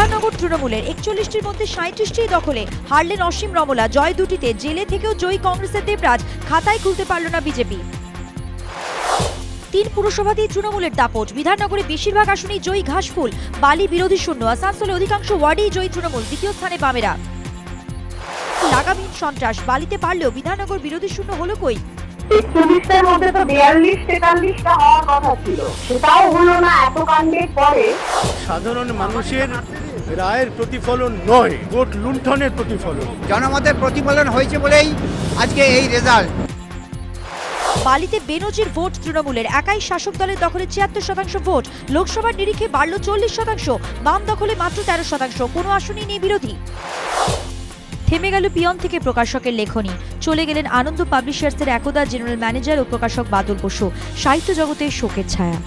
বিধাননগর তৃণমূলের একচল্লিশটির মধ্যে সাঁত্রিশটি দখলে। হারলেন অসীম রমলা, জয় দুটিতে জেলে থেকেও জয়ী কংগ্রেসের দেবরাজ, খাতায় খুলতে পারল না বিজেপি। তিন পুরসভাতেই তৃণমূলের দাপট, বিধাননগরে বেশিরভাগ আসনেই জয়ী ঘাসফুল, বালি বিরোধী শূন্য, আসানসোলে অধিকাংশ ওয়ার্ডেই জয়ী তৃণমূল, দ্বিতীয় স্থানে বামেরা। লাগামহীন সন্ত্রাস, বালিতে পারলেও বিধাননগর বিরোধী শূন্য হলো কই? একচল্লিশটার মধ্যে তো বিয়াল্লিশ তেতাল্লিশটা হওয়ার কথা ছিল। সেটাও হলো না এত কাণ্ডের পরে। সাধারণ মানুষের রায়ের প্রতিফলন নয় ভোট লুণ্ঠনের প্রতিফলন। জনমতের প্রতিফলন হয়েছে বলেই আজকে এই রেজাল্ট। বালিতে বেনজির ভোট তৃণমূলের একাই শাসক দলের দখলে ছিয়াত্তর শতাংশ ভোট। লোকসভার নিরিখে বাড়ল চল্লিশ শতাংশ বাম দখলে মাত্র তেরো শতাংশ। কোনো আসনই নেই বিরোধী। থেমে গেল পিয়ন থেকে প্রকাশকের লেখনী। চলে গেলেন আনন্দ পাবলিশার্সের একদা জেনারেল ম্যানেজার ও প্রকাশক বাদল বসু। সাহিত্য জগতের শোকের ছায়া।